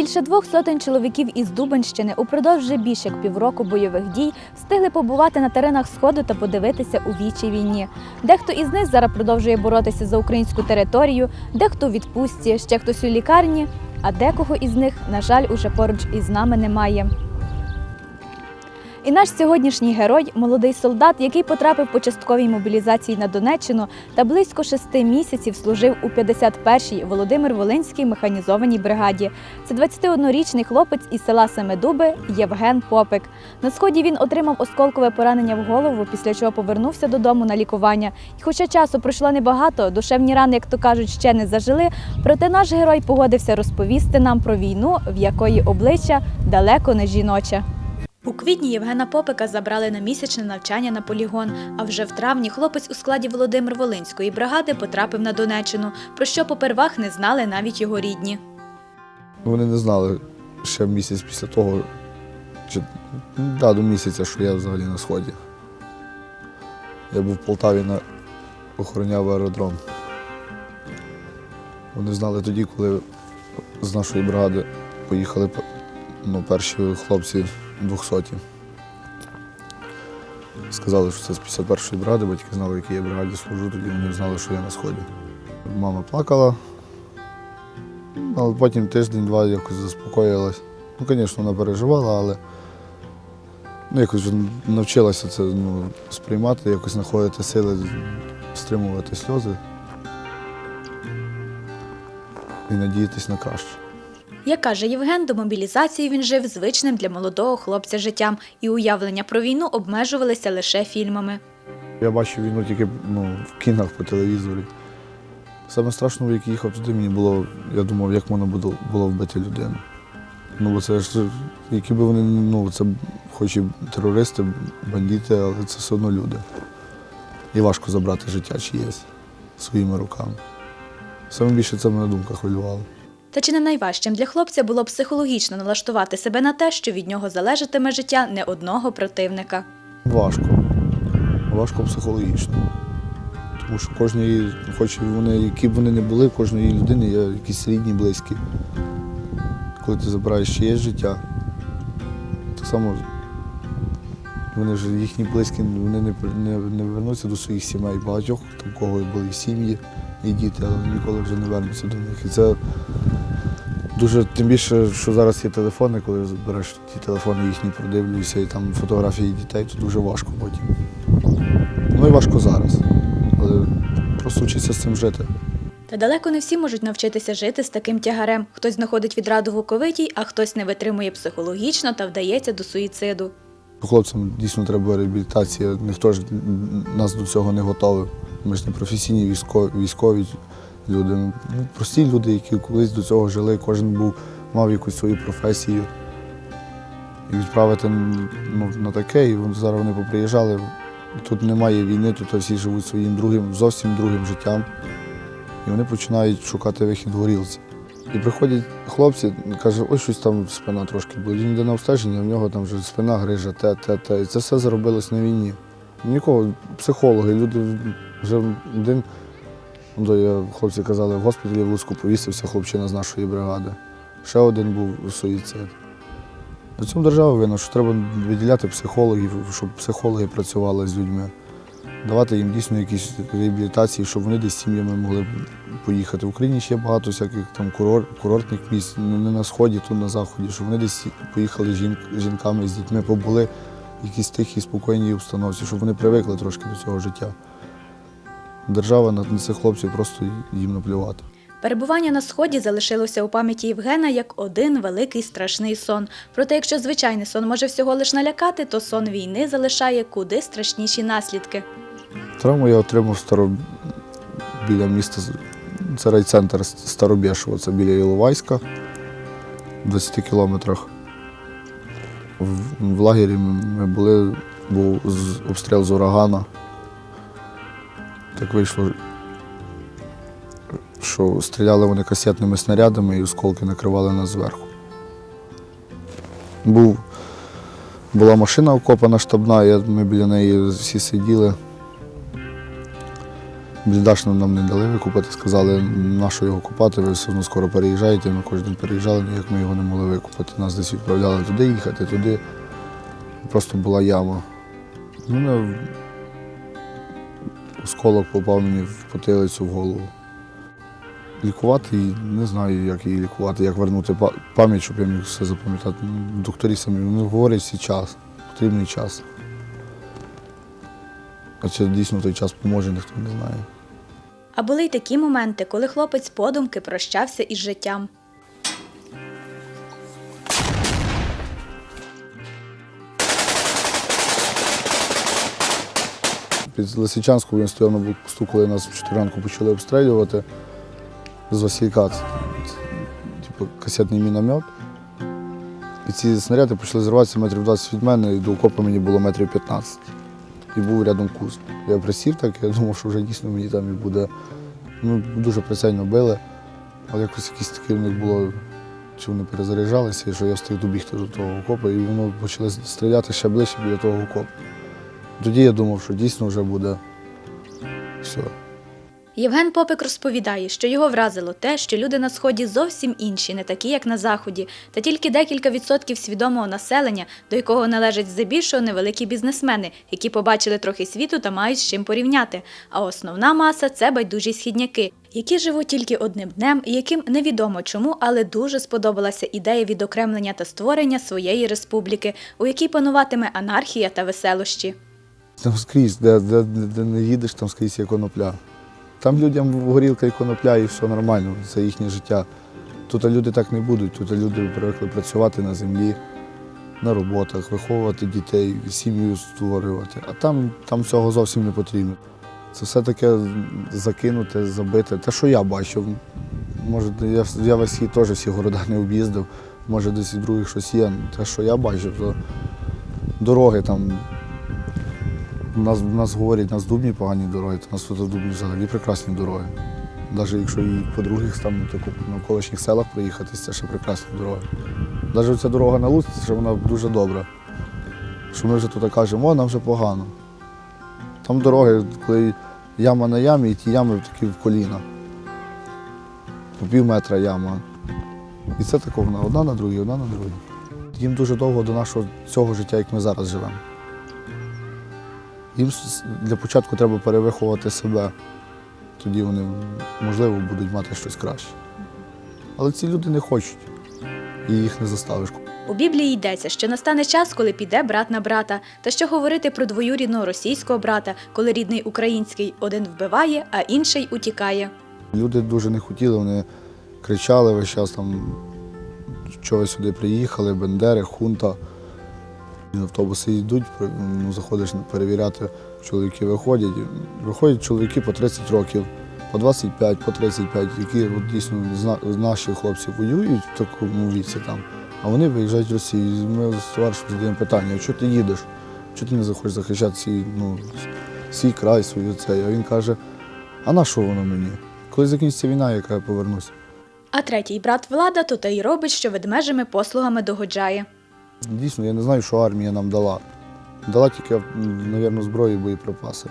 Більше двох сотень чоловіків із Дубенщини упродовж вже більше як півроку бойових дій встигли побувати на теренах Сходу та подивитися у вічій війні. Дехто із них зараз продовжує боротися за українську територію, дехто у відпустці, ще хтось у лікарні, а декого із них, на жаль, уже поруч із нами немає. І наш сьогоднішній герой молодий солдат, який потрапив по частковій мобілізації на Донеччину та близько шести місяців служив у 51-й Володимир Волинській механізованій бригаді. Це 21-річний хлопець із села Семидуби Євген Попик. На сході він отримав осколкове поранення в голову, після чого повернувся додому на лікування. І хоча часу пройшло небагато, душевні рани, як то кажуть, ще не зажили. Проте наш герой погодився розповісти нам про війну, в якої обличчя далеко не жіноче. У квітні Євгена Попика забрали на місячне навчання на полігон. А вже в травні хлопець у складі Володимир Волинської бригади потрапив на Донеччину, про що попервах не знали навіть його рідні. Вони не знали ще місяць після того, чи да, до місяця, що я взагалі на сході. Я був в Полтаві на охороняв аеродром. Вони знали тоді, коли з нашої бригади поїхали ну, перші хлопці 200. Сказали, що це з 51-ї бригади, батьки знали, в я бригаді служу, тоді вони знали, що я на сході. Мама плакала, але потім тиждень-два якось заспокоїлась. Ну, звісно, вона переживала, але ну, якось навчилася це ну, сприймати, якось знаходити сили, стримувати сльози і надіятись на краще. Як каже Євген, до мобілізації він жив звичним для молодого хлопця життям, і уявлення про війну обмежувалися лише фільмами. Я бачив війну тільки ну, в кінах по телевізорі. Саме страшно, як їхав туди, мені було, я думав, як можна було, було вбити людину. Ну, бо це ж, які би вони, ну, це хоч і терористи, бандити, але це все одно люди. І важко забрати життя чиєсь своїми руками. Саме більше це мене думка хвилювала. Та чи не найважчим для хлопця було психологічно налаштувати себе на те, що від нього залежатиме життя не одного противника? Важко. Важко психологічно. Тому що кожній, хоч вони, які б вони не були, кожної людини є якісь рідні, близькі. Коли ти забираєш чиєсь життя, так само вони ж їхні близькі вони не, не, не вернуться до своїх сімей. Багатьох там кого були сім'ї, і діти, але ніколи вже не вернуться до них. І це дуже тим більше, що зараз є телефони, коли збереш ті телефони їхні, продивлюєшся, і там фотографії дітей, то дуже важко потім. Ну і важко зараз. Але просто вчитися з цим жити. Та далеко не всі можуть навчитися жити з таким тягарем. Хтось знаходить відраду в оковитій, а хтось не витримує психологічно та вдається до суїциду. Хлопцям дійсно треба реабілітація. Ніхто ж нас до цього не готовий. Ми ж не професійні військові, військові люди. Ми прості люди, які колись до цього жили, кожен був, мав якусь свою професію. І відправити ну, на таке, і зараз вони поприїжджали. Тут немає війни, тут всі живуть своїм другим, зовсім другим життям. І вони починають шукати вихід горілці. І приходять хлопці, каже, ось щось там спина трошки буде. Він йде на обстеження, в нього там вже спина грижа, те, те, те. І це все заробилось на війні. Нікого, психологи, люди вже один. Ну, Хлопці казали, в госпіталі в Луцьку повісився хлопчина з нашої бригади. Ще один був суїцид. На цьому держава винна, що треба виділяти психологів, щоб психологи працювали з людьми, давати їм дійсно якісь реабілітації, щоб вони десь з сім'ями могли поїхати. В Україні ще багато всяких там курор- курортних місць, не не на сході, тут на заході, щоб вони десь поїхали з жін- жінками, з дітьми, побули в якійсь тихій, спокійній обстановці, щоб вони привикли трошки до цього життя. Держава на цих хлопців просто їм наплювати. Перебування на сході залишилося у пам'яті Євгена як один великий страшний сон. Проте, якщо звичайний сон може всього лиш налякати, то сон війни залишає куди страшніші наслідки. Травму я отримав старо... біля міста, це райцентр Старобєшево, це біля Іловайська, в 20 кілометрах. В, в лагері ми були, був обстріл з урагана. Так вийшло, що стріляли вони касетними снарядами і осколки накривали нас зверху. Був, була машина окопана штабна, ми біля неї всі сиділи. Бліндаж нам не дали викупати, сказали, на що його купати, ви все одно скоро переїжджаєте. Ми кожен день переїжджали, ніяк ми його не могли викупати. Нас десь відправляли туди їхати, туди. Просто була яма. У мене осколок попав мені в потилицю в голову. Лікувати її, не знаю, як її лікувати, як вернути пам'ять, щоб я міг все запам'ятати. Докторі самі вони говорять всі час, потрібний час. А чи дійсно той час поможе, ніхто не знає. А були й такі моменти, коли хлопець подумки прощався із життям. Під Лисичанську він стояв на блокпосту, коли нас в 4 ранку почали обстрілювати з Василька. Типу касетний міномет. І ці снаряди почали зриватися метрів 20 від мене, і до окопа мені було метрів 15. І був рядом куст. Я присів так, я думав, що вже дійсно мені там і буде. Ну, дуже прицельно били, але якось якісь таке в них було, чи вони перезаряджалися, і що я встиг добігти до того окопа, і воно почали стріляти ще ближче біля того окопу. Тоді я думав, що дійсно вже буде все. Євген Попик розповідає, що його вразило те, що люди на сході зовсім інші, не такі, як на заході, та тільки декілька відсотків свідомого населення, до якого належать здебільшого невеликі бізнесмени, які побачили трохи світу та мають з чим порівняти. А основна маса це байдужі східняки, які живуть тільки одним днем, і яким невідомо чому, але дуже сподобалася ідея відокремлення та створення своєї республіки, у якій пануватиме анархія та веселощі. Там скрізь, де, де, де, не їдеш, там скрізь є конопля. Там людям горілка і конопля, і все нормально, це їхнє життя. Тут люди так не будуть, тут люди привикли працювати на землі, на роботах, виховувати дітей, сім'ю створювати. А там, там цього зовсім не потрібно. Це все таке закинуте, забите. Те, що я бачив. Може, я, я весь світ теж всі города не об'їздив, може десь і других щось є. Те, що я бачив, то дороги там нас, нас говорять, у нас дубні погані дороги, то у нас тут Дубні взагалі прекрасні дороги. Навіть якщо і по других там таку навколишніх селах проїхати, це ще прекрасні дороги. Навіть ця дорога на Луцьк, що вона дуже добра. Що ми вже тут кажемо, о, нам вже погано. Там дороги, коли яма на ямі, і ті ями такі в коліна. По пів метра яма. І це тако вона одна на другій, одна на другій. Їм дуже довго до нашого цього життя, як ми зараз живемо. Їм для початку треба перевиховувати себе. Тоді вони, можливо, будуть мати щось краще. Але ці люди не хочуть, і їх не заставиш. У Біблії йдеться, що настане час, коли піде брат на брата, та що говорити про двоюрідного російського брата, коли рідний український один вбиває, а інший утікає. Люди дуже не хотіли, вони кричали весь час там, що ви сюди приїхали, бендери, хунта. Автобуси йдуть, ну, заходиш перевіряти, чоловіки виходять. Виходять чоловіки по 30 років, по 25, по 35, які от, дійсно наші хлопці воюють в такому віці там, а вони виїжджають в Росію. Ми товаришем задаємо питання, чого ти їдеш? Чого ти не захочеш захищати свій, ну, свій край, свою цей? А він каже, а на що воно мені? Коли закінчиться війна, яка я повернусь? А третій брат влада то та й робить, що ведмежими послугами догоджає. Дійсно, я не знаю, що армія нам дала. Дала тільки, мабуть, зброю і боєприпаси.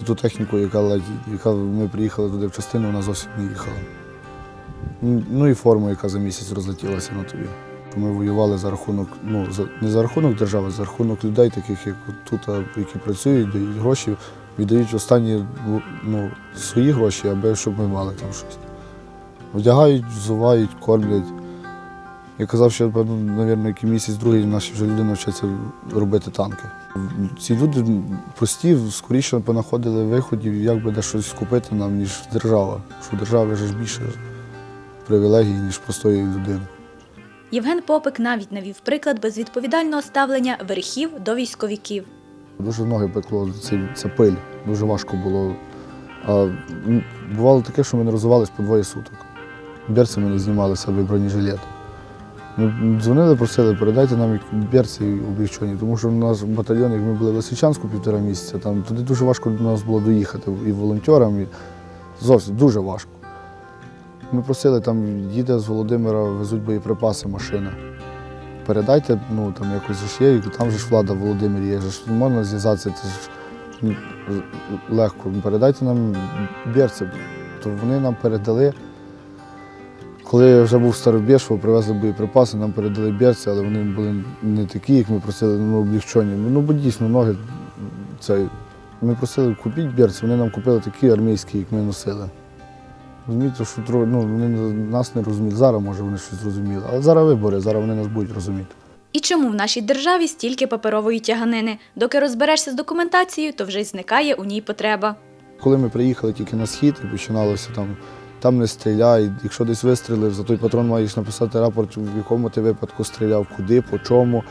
І ту техніку, яка яка ми приїхали туди в частину, вона зовсім не їхала. Ну і форму, яка за місяць розлетілася на тобі. Ми воювали за рахунок, ну, за, не за рахунок держави, а за рахунок людей, таких як тут, які працюють, дають гроші, віддають останні ну, свої гроші, аби щоб ми мали там щось. Вдягають, взувають, кормлять. Я казав, що певно, навірно, який місяць другий наші вже люди навчаться робити танки. Ці люди прості, скоріше понаходили виходів, як би де щось купити нам, ніж держава. Що держава вже ж більше привілегій, ніж простої людини. Євген Попик навіть навів приклад безвідповідального ставлення верхів до військовиків. Дуже ноги пекло, це, це пиль, дуже важко було. А, бувало таке, що ми не розвивались по двоє суток. Берці не знімали з себе бронежилет. Ми дзвонили, просили, передайте нам берці облігчені, тому що наш батальйон, як ми були в Лисичанську півтора місяця, там туди дуже важко до нас було доїхати і волонтерам, і зовсім дуже важко. Ми просили, там їде з Володимира, везуть боєприпаси, машина. Передайте, ну там якось ж є, там же ж влада в Володимирі є, ж можна зв'язатися, це ж легко. Передайте нам берців. То вони нам передали. Коли я вже був в Старобєшово, привезли боєприпаси, нам передали берці, але вони були не такі, як ми просили, ну облегчені. Ну, бо дійсно ноги цей. Ми просили купіть берці, вони нам купили такі армійські, як ми носили. Розумієте, що ну, вони нас не розуміють. Зараз, може, вони щось зрозуміли. Але зараз вибори, зараз вони нас будуть розуміти. І чому в нашій державі стільки паперової тяганини? Доки розберешся з документацією, то вже й зникає у ній потреба. Коли ми приїхали тільки на схід і починалося там, там не стріляй, якщо десь вистрілив, за той патрон маєш написати рапорт, в якому ти випадку стріляв, куди, по чому.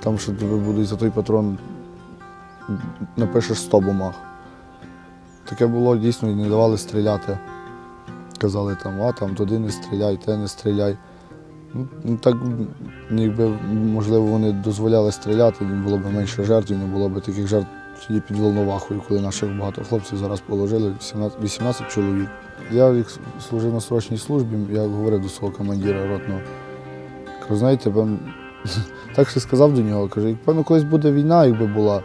Там що тобі будуть за той патрон напишеш 100 бумаг. Таке було дійсно і не давали стріляти. Казали там, а там туди не стріляй, те не стріляй. Ну, ну, так, ну, якби, можливо, вони дозволяли стріляти, було б менше жертв, не було б таких жертв тоді під Волновахою, коли наших багато хлопців зараз положили, 18, 18 чоловік. Я як служив на срочній службі, я говорив до свого командира ротного. Кажу, знаєте, певно, так ще сказав до нього, каже, певно, колись буде війна, якби була.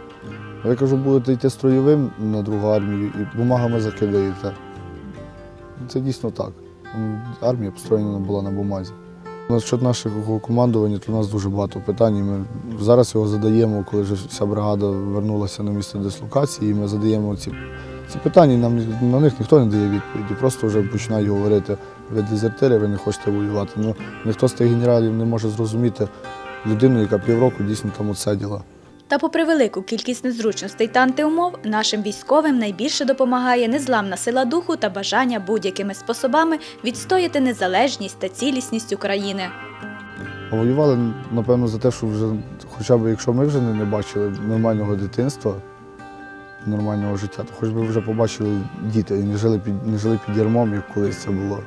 Я кажу, будете йти строєвим на другу армію і бумагами закидаєте. Це дійсно так. Армія построєна була на бумазі. Насчет нашого командування, то у нас дуже багато питань. Ми зараз його задаємо, коли вже вся бригада вернулася на місце дислокації, і ми задаємо ці, ці питання, нам на них ніхто не дає відповіді. Просто вже починають говорити, ви дезертири, ви не хочете воювати. Ну, ніхто з тих генералів не може зрозуміти людину, яка півроку дійсно там отсиділа. Та попри велику кількість незручностей та антиумов, нашим військовим найбільше допомагає незламна сила духу та бажання будь-якими способами відстояти незалежність та цілісність України. Воювали, напевно, за те, що вже, хоча б якщо ми вже не, бачили нормального дитинства, нормального життя, то хоч би вже побачили діти і не жили під, не жили під ярмом, як колись це було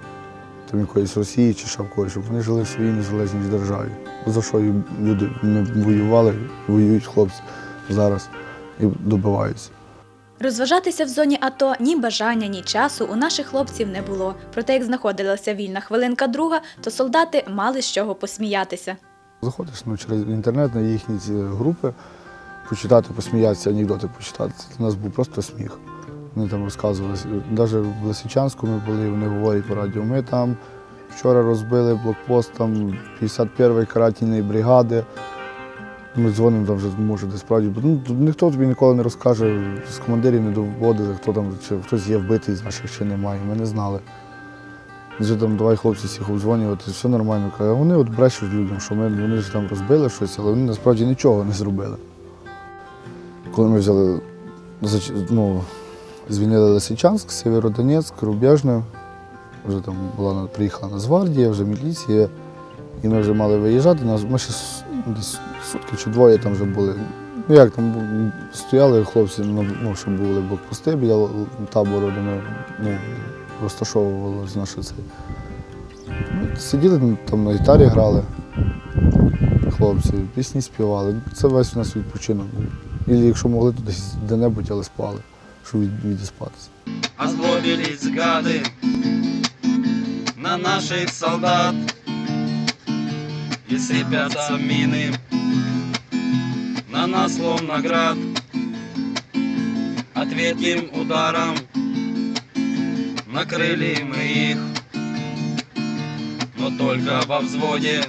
там якоїсь Росії чи ще в когось, щоб вони жили в своїй незалежній державі. За що люди ми воювали, воюють хлопці зараз і добиваються. Розважатися в зоні АТО ні бажання, ні часу у наших хлопців не було. Проте, як знаходилася вільна хвилинка друга, то солдати мали з чого посміятися. Заходиш ну, через інтернет на їхні ці групи, почитати, посміятися, анекдоти почитати. Для нас був просто сміх. Вони там розказували. Навіть в Лисичанську ми були, вони говорять по радіо. Ми там вчора розбили блокпост там 51-ї карательної бригади. Ми дзвонимо там вже, може, десь справді. Ну, ніхто тобі ніколи не розкаже, з командирів не доводили, хто там, чи хтось є вбитий з наших, чи немає. Ми не знали. Вже там давай хлопці всіх обдзвонювати, все нормально. А вони от брешуть людям, що ми, вони ж там розбили щось, але вони насправді нічого не зробили. Коли ми взяли, ну, звільнили Лисичанськ, Сєвєродонецьк, Рубежне, вже там була, приїхала Нацгвардія, вже міліція, і ми вже мали виїжджати. Ми ще десь сутки чи двоє там вже були. Ну як там стояли хлопці, ну, ну, щоб були блокпости біля табору, де ми ну, розташовувалися наше це. Ми сиділи там на гітарі грали, хлопці, пісні співали. Це весь у нас відпочинок. І якщо могли, то десь де-небудь, але спали, щоб від- відіспатися. Озлобились гады на наших солдат И сыпятся мины на нас словно град Ответим ударом накрыли мы их Но только во взводе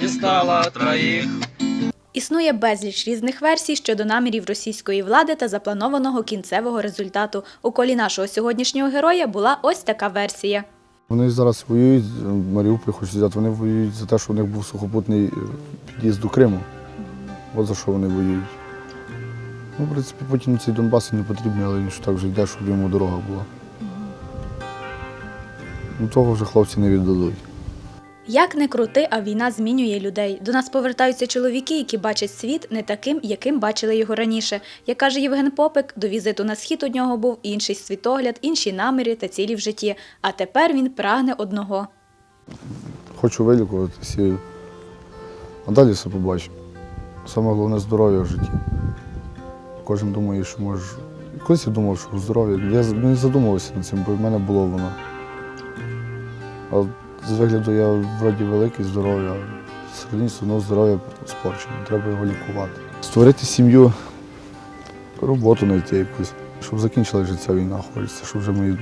не стало троих Існує безліч різних версій щодо намірів російської влади та запланованого кінцевого результату. У колі нашого сьогоднішнього героя була ось така версія. Вони зараз воюють, Маріуполь хочуть взяти, вони воюють за те, що у них був сухопутний е, під'їзд до Криму. От за що вони воюють. Ну, в принципі, потім цей Донбас і не потрібний, але він ж так вже йде, щоб йому дорога була. Ну, того вже хлопці не віддадуть. Як не крути, а війна змінює людей. До нас повертаються чоловіки, які бачать світ не таким, яким бачили його раніше. Як каже Євген Попик, до візиту на схід у нього був інший світогляд, інші наміри та цілі в житті. А тепер він прагне одного. Хочу вилікуватися, а далі все побачимо. Саме головне здоров'я в житті. Кожен думає, що може. Колись я думав, що здоров'я. Я не задумувався над цим, бо в мене було воно. А з вигляду я вроді великий, здоров'я, а всередині все одно здоров'я спорчене, треба його лікувати. Створити сім'ю роботу знайти якусь, щоб закінчила вже ця війна. Хочеться, щоб вже мої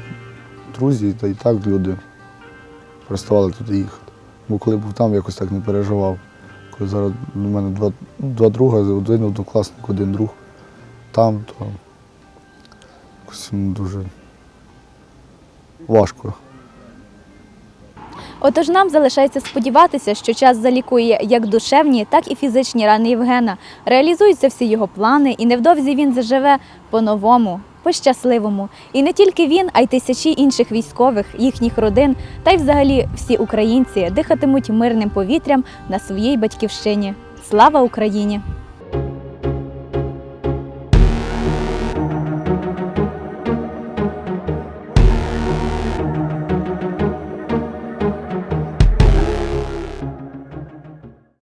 друзі та і так люди переставали туди їхати. Бо коли був там, якось так не переживав. Коли зараз у мене два, два друга, один однокласник, один друг там, то якось ну, дуже важко. Отож нам залишається сподіватися, що час залікує як душевні, так і фізичні рани Євгена. Реалізуються всі його плани, і невдовзі він заживе по-новому, по-щасливому. І не тільки він, а й тисячі інших військових, їхніх родин, та й взагалі всі українці дихатимуть мирним повітрям на своїй батьківщині. Слава Україні!